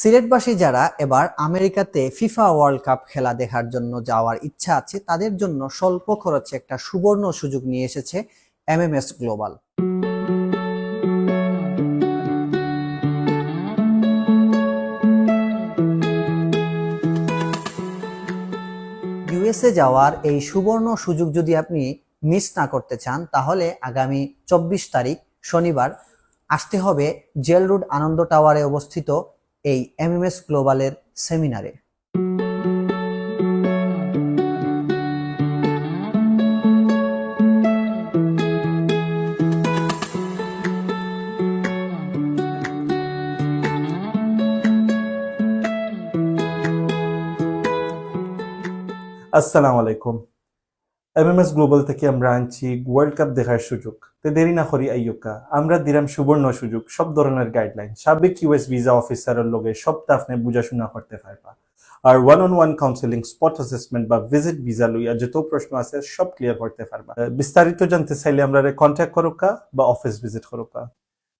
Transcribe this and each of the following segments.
সিলেটবাসী যারা এবার আমেরিকাতে ফিফা ওয়ার্ল্ড কাপ খেলা দেখার জন্য যাওয়ার ইচ্ছা আছে, তাদের জন্য স্বল্প খরচে একটা সুবর্ণ সুযোগ নিয়ে এসেছে এমএমএস গ্লোবাল। ইউএসএ যাওয়ার এই সুবর্ণ সুযোগ যদি আপনি মিস না করতে চান, তাহলে আগামী চব্বিশ তারিখ শনিবার আসতে হবে জেল রোড আনন্দ টাওয়ারে অবস্থিত এই এমএমএস গ্লোবালের সেমিনারে আসসালামু আলাইকুম। এমএমএস গ্লোবাল থেকে আমরা আনছি ওয়ার্ল্ড কাপ দেখার সুযোগ। তে দেরি না করি, আইয়ুকা। আমরা দিলাম সুবর্ণ সুযোগ, সব ধরনের গাইডলাইন সাবেক ইউএস ভিসা অফিসারের লগে সবটা আপনি বুঝাশোনা করতে পারবা। আর one on one counselling spot assessment বা ভিজিট ভিসা লইয়া যত প্রশ্ন আছে, সব ক্লিয়ার করতে পারবা। বিস্তারিত জানতে চাইলে আমরা কন্ট্যাক্ট করোকা বা অফিস ভিজিট করোকা।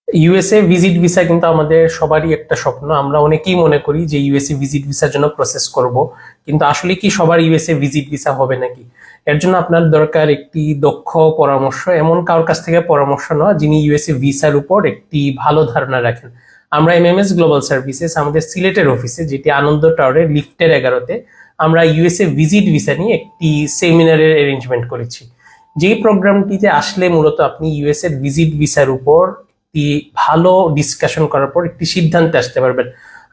ইউএসএ ভিজিট ভিসা কিন্তু আমাদের সবারই একটা স্বপ্ন। আমরা অনেকেই মনে করি যে ইউএসএ ভিজিট ভিসার জন্য প্রসেস করব। কিন্তু আসলে কি সবার ইউএসএ ভিজিট ভিসা হবে নাকি? এর জন্য আপনার দরকার একটি দক্ষ পরামর্শ, এমন কারোর কাছ থেকে পরামর্শ নেওয়া যিনি ইউএসএ ভিসার উপর একটি ভালো ধারণা রাখেন। আমরা এমএমএস গ্লোবাল সার্ভিসেস আমাদের সিলেটের অফিসে যেটি আনন্দ টাওয়ারের লিফটের এগারোতে, আমরা ইউএসএ ভিজিট ভিসা নিয়ে একটি সেমিনারের অ্যারেঞ্জমেন্ট করেছি। যেই প্রোগ্রামটিতে আসলে মূলত আপনি ইউএসএ ভিজিট ভিসার উপর একটি ভালো ডিসকাশন করার পর একটি সিদ্ধান্তে আসতে পারবেন।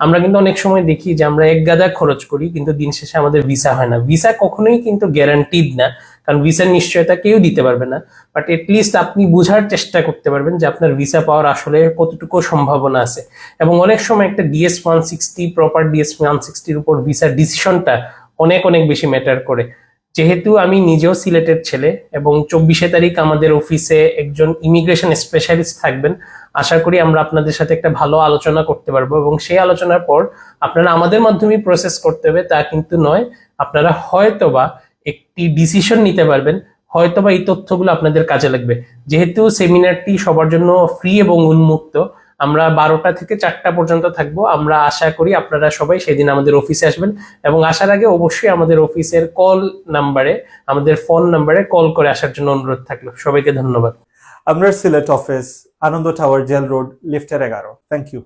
আমরা কিন্তু অনেক সময় দেখি যে আমরা এক গাদা খরচ করি, কিন্তু দিন শেষে আমাদের ভিসা হয় না। ভিসা কখনোই কিন্তু গ্যারান্টিড না, কারণ ভিসার নিশ্চয়তা কেউ দিতে পারবে না। বাট এটলিস্ট আপনি বোঝার চেষ্টা করতে পারবেন যে আপনার ভিসা পাওয়ার আসলে কতটুকু সম্ভাবনা আছে। এবং অনেক সময় একটা DS one sixty proper DS one সিক্সটির উপর ভিসার ডিসিশনটা অনেক অনেক বেশি ম্যাটার করে। যেহেতু আমি নিজেও সিলেটের ছেলে এবং চব্বিশে তারিখ আমাদের অফিসে একজন ইমিগ্রেশন স্পেশালিস্ট থাকবেন, আশা করি আমরা আপনাদের সাথে একটা ভালো আলোচনা করতে পারব এবং সেই আলোচনার পর আপনারা আমাদের মাধ্যমে প্রসেস করতে হবে, তা কিন্তু নয়। আপনারা হয়তোবা একটি ডিসিশন নিতে পারবেন, হয়তোবা এই তথ্যগুলো আপনাদের কাজে লাগবে। যেহেতু সেমিনারটি সবার জন্য ফ্রি এবং উন্মুক্ত আমরা বারোটা থেকে চারটা পর্যন্ত থাকব। আমরা আশা করি আপনারা সবাই সেদিন আমাদের অফিসে আসবেন এবং আসার আগে অবশ্যই আমাদের অফিসের কল নাম্বারে আমাদের ফোন নাম্বারে কল করে আসার জন্য অনুরোধ থাকল। সবাইকে ধন্যবাদ। আপনার Sylhet office Ananda tower jail road লিফটের এগারো। Thank you